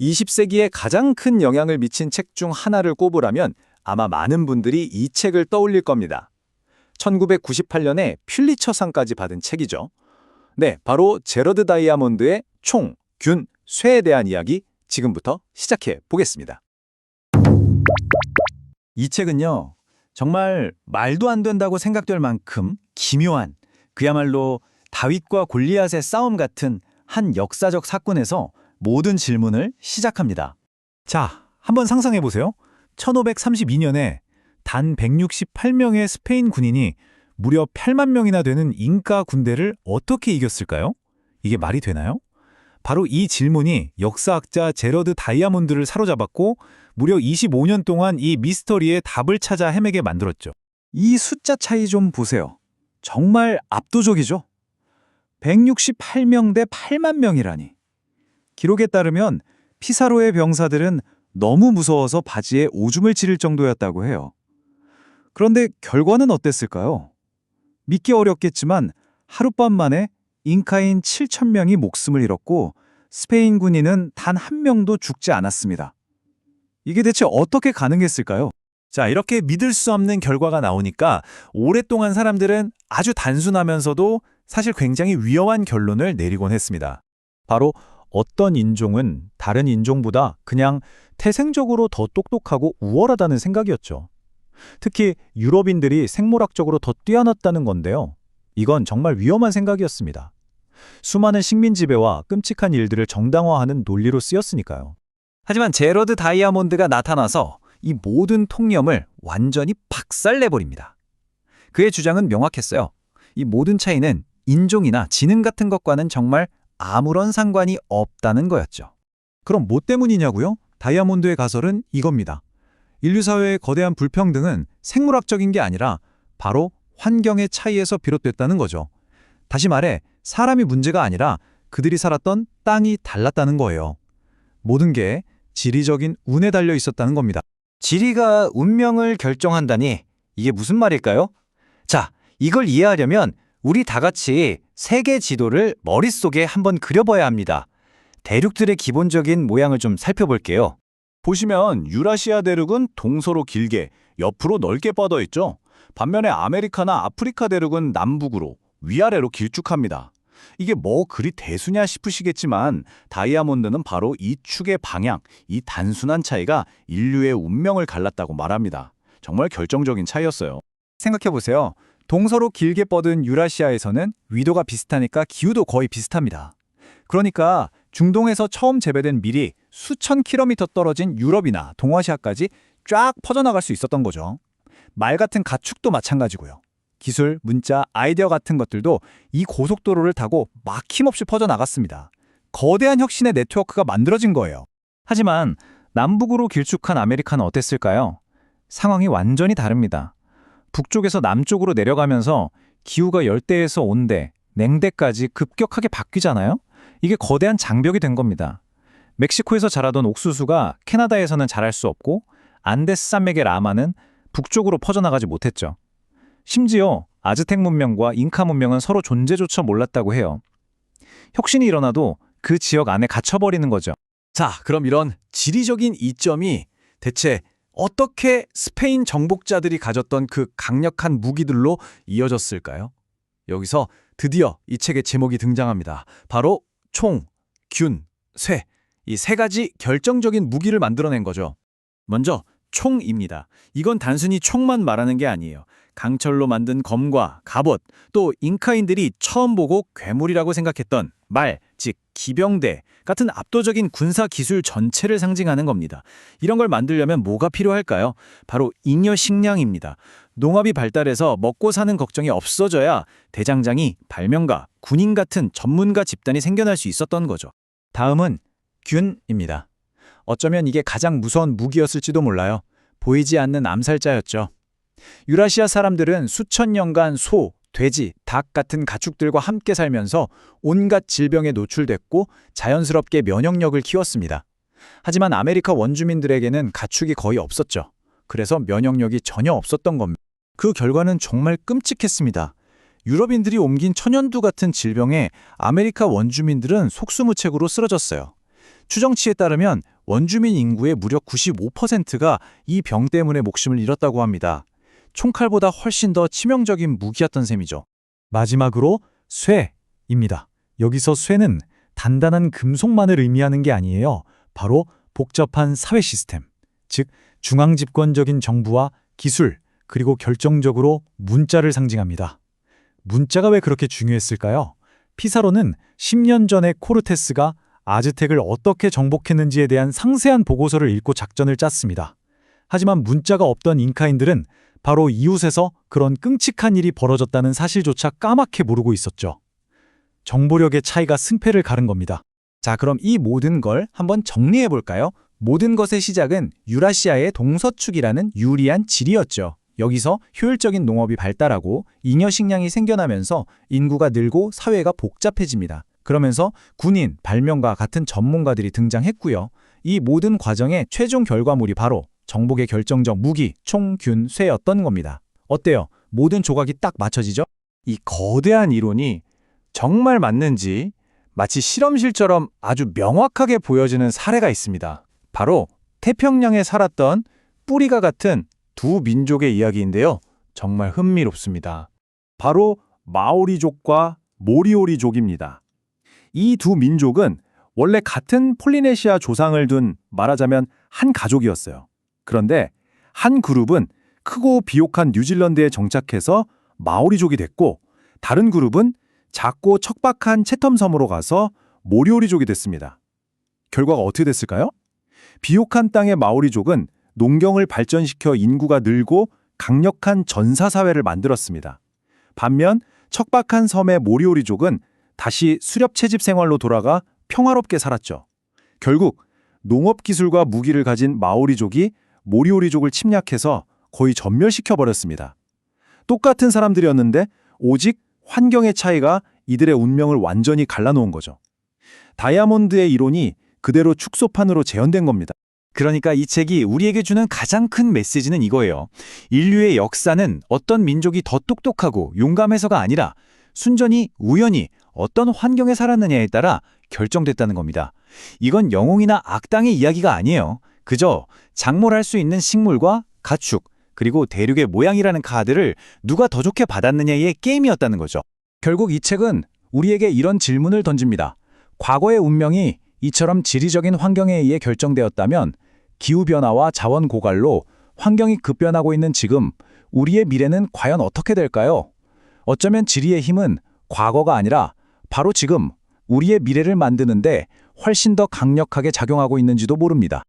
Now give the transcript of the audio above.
20세기에 가장 큰 영향을 미친 책 중 하나를 꼽으라면 아마 많은 분들이 이 책을 떠올릴 겁니다. 1998년에 퓰리처상까지 받은 책이죠. 네, 바로 제러드 다이아몬드의 총, 균, 쇠에 대한 이야기 지금부터 시작해 보겠습니다. 이 책은요, 정말 말도 안 된다고 생각될 만큼 기묘한, 그야말로 다윗과 골리앗의 싸움 같은 한 역사적 사건에서 모든 질문을 시작합니다. 자, 한번 상상해 보세요. 1532년에 단 168명의 스페인 군인이 무려 8만 명이나 되는 잉카 군대를 어떻게 이겼을까요? 이게 말이 되나요? 바로 이 질문이 역사학자 제러드 다이아몬드를 사로잡았고 무려 25년 동안 이 미스터리의 답을 찾아 헤매게 만들었죠. 이 숫자 차이 좀 보세요. 정말 압도적이죠? 168명 대 8만 명이라니. 기록에 따르면 피사로의 병사들은 너무 무서워서 바지에 오줌을 지를 정도였다고 해요. 그런데 결과는 어땠을까요? 믿기 어렵겠지만 하룻밤 만에 잉카인 7천 명이 목숨을 잃었고 스페인 군인은 단 한 명도 죽지 않았습니다. 이게 대체 어떻게 가능했을까요? 자, 이렇게 믿을 수 없는 결과가 나오니까 오랫동안 사람들은 아주 단순하면서도 사실 굉장히 위험한 결론을 내리곤 했습니다. 바로 어떤 인종은 다른 인종보다 그냥 태생적으로 더 똑똑하고 우월하다는 생각이었죠. 특히 유럽인들이 생물학적으로 더 뛰어났다는 건데요. 이건 정말 위험한 생각이었습니다. 수많은 식민 지배와 끔찍한 일들을 정당화하는 논리로 쓰였으니까요. 하지만 제러드 다이아몬드가 나타나서 이 모든 통념을 완전히 박살내버립니다. 그의 주장은 명확했어요. 이 모든 차이는 인종이나 지능 같은 것과는 정말 아무런 상관이 없다는 거였죠. 그럼 뭐 때문이냐고요? 다이아몬드의 가설은 이겁니다. 인류 사회의 거대한 불평등은 생물학적인 게 아니라 바로 환경의 차이에서 비롯됐다는 거죠. 다시 말해 사람이 문제가 아니라 그들이 살았던 땅이 달랐다는 거예요. 모든 게 지리적인 운에 달려 있었다는 겁니다. 지리가 운명을 결정한다니 이게 무슨 말일까요? 자, 이걸 이해하려면 우리 다 같이 세계 지도를 머릿속에 한번 그려봐야 합니다. 대륙들의 기본적인 모양을 좀 살펴볼게요. 보시면 유라시아 대륙은 동서로 길게 옆으로 넓게 뻗어 있죠. 반면에 아메리카나 아프리카 대륙은 남북으로 위아래로 길쭉합니다. 이게 뭐 그리 대수냐 싶으시겠지만 다이아몬드는 바로 이 축의 방향, 이 단순한 차이가 인류의 운명을 갈랐다고 말합니다. 정말 결정적인 차이였어요. 생각해보세요. 동서로 길게 뻗은 유라시아에서는 위도가 비슷하니까 기후도 거의 비슷합니다. 그러니까 중동에서 처음 재배된 밀이 수천 킬로미터 떨어진 유럽이나 동아시아까지 쫙 퍼져나갈 수 있었던 거죠. 말 같은 가축도 마찬가지고요. 기술, 문자, 아이디어 같은 것들도 이 고속도로를 타고 막힘없이 퍼져나갔습니다. 거대한 혁신의 네트워크가 만들어진 거예요. 하지만 남북으로 길쭉한 아메리카는 어땠을까요? 상황이 완전히 다릅니다. 북쪽에서 남쪽으로 내려가면서 기후가 열대에서 온대, 냉대까지 급격하게 바뀌잖아요? 이게 거대한 장벽이 된 겁니다. 멕시코에서 자라던 옥수수가 캐나다에서는 자랄 수 없고 안데스 산맥의 라마는 북쪽으로 퍼져나가지 못했죠. 심지어 아즈텍 문명과 잉카 문명은 서로 존재조차 몰랐다고 해요. 혁신이 일어나도 그 지역 안에 갇혀버리는 거죠. 자, 그럼 이런 지리적인 이점이 대체 어떻게 스페인 정복자들이 가졌던 그 강력한 무기들로 이어졌을까요? 여기서 드디어 이 책의 제목이 등장합니다. 바로 총, 균, 쇠. 이 세 가지 결정적인 무기를 만들어낸 거죠. 먼저 총입니다. 이건 단순히 총만 말하는 게 아니에요. 강철로 만든 검과 갑옷, 또 잉카인들이 처음 보고 괴물이라고 생각했던 말, 즉 기병대 같은 압도적인 군사 기술 전체를 상징하는 겁니다. 이런 걸 만들려면 뭐가 필요할까요? 바로 잉여 식량입니다. 농업이 발달해서 먹고 사는 걱정이 없어져야 대장장이, 발명가, 군인 같은 전문가 집단이 생겨날 수 있었던 거죠. 다음은 균입니다. 어쩌면 이게 가장 무서운 무기였을지도 몰라요. 보이지 않는 암살자였죠. 유라시아 사람들은 수천 년간 소, 돼지, 닭 같은 가축들과 함께 살면서 온갖 질병에 노출됐고 자연스럽게 면역력을 키웠습니다. 하지만 아메리카 원주민들에게는 가축이 거의 없었죠. 그래서 면역력이 전혀 없었던 겁니다. 그 결과는 정말 끔찍했습니다. 유럽인들이 옮긴 천연두 같은 질병에 아메리카 원주민들은 속수무책으로 쓰러졌어요. 추정치에 따르면 원주민 인구의 무려 95%가 이 병 때문에 목숨을 잃었다고 합니다. 총칼보다 훨씬 더 치명적인 무기였던 셈이죠. 마지막으로 쇠입니다. 여기서 쇠는 단단한 금속만을 의미하는 게 아니에요. 바로 복잡한 사회 시스템, 즉 중앙집권적인 정부와 기술, 그리고 결정적으로 문자를 상징합니다. 문자가 왜 그렇게 중요했을까요? 피사로는 10년 전에 코르테스가 아즈텍을 어떻게 정복했는지에 대한 상세한 보고서를 읽고 작전을 짰습니다. 하지만 문자가 없던 잉카인들은 바로 이웃에서 그런 끔찍한 일이 벌어졌다는 사실조차 까맣게 모르고 있었죠. 정보력의 차이가 승패를 가른 겁니다. 자, 그럼 이 모든 걸 한번 정리해 볼까요? 모든 것의 시작은 유라시아의 동서축이라는 유리한 지리였죠. 여기서 효율적인 농업이 발달하고 잉여 식량이 생겨나면서 인구가 늘고 사회가 복잡해집니다. 그러면서 군인, 발명가 같은 전문가들이 등장했고요. 이 모든 과정의 최종 결과물이 바로 정복의 결정적 무기, 총, 균, 쇠였던 겁니다. 어때요? 모든 조각이 딱 맞춰지죠? 이 거대한 이론이 정말 맞는지 마치 실험실처럼 아주 명확하게 보여지는 사례가 있습니다. 바로 태평양에 살았던 뿌리가 같은 두 민족의 이야기인데요. 정말 흥미롭습니다. 바로 마오리족과 모리오리족입니다. 이 두 민족은 원래 같은 폴리네시아 조상을 둔 말하자면 한 가족이었어요. 그런데 한 그룹은 크고 비옥한 뉴질랜드에 정착해서 마오리족이 됐고 다른 그룹은 작고 척박한 채텀섬으로 가서 모리오리족이 됐습니다. 결과가 어떻게 됐을까요? 비옥한 땅의 마오리족은 농경을 발전시켜 인구가 늘고 강력한 전사사회를 만들었습니다. 반면 척박한 섬의 모리오리족은 다시 수렵 채집 생활로 돌아가 평화롭게 살았죠. 결국 농업 기술과 무기를 가진 마오리족이 모리오리족을 침략해서 거의 전멸시켜 버렸습니다. 똑같은 사람들이었는데 오직 환경의 차이가 이들의 운명을 완전히 갈라놓은 거죠. 다이아몬드의 이론이 그대로 축소판으로 재현된 겁니다. 그러니까 이 책이 우리에게 주는 가장 큰 메시지는 이거예요. 인류의 역사는 어떤 민족이 더 똑똑하고 용감해서가 아니라 순전히 우연히 어떤 환경에 살았느냐에 따라 결정됐다는 겁니다. 이건 영웅이나 악당의 이야기가 아니에요. 그저 작물할 수 있는 식물과 가축, 그리고 대륙의 모양이라는 카드를 누가 더 좋게 받았느냐의 게임이었다는 거죠. 결국 이 책은 우리에게 이런 질문을 던집니다. 과거의 운명이 이처럼 지리적인 환경에 의해 결정되었다면 기후변화와 자원 고갈로 환경이 급변하고 있는 지금 우리의 미래는 과연 어떻게 될까요? 어쩌면 지리의 힘은 과거가 아니라 바로 지금 우리의 미래를 만드는데 훨씬 더 강력하게 작용하고 있는지도 모릅니다.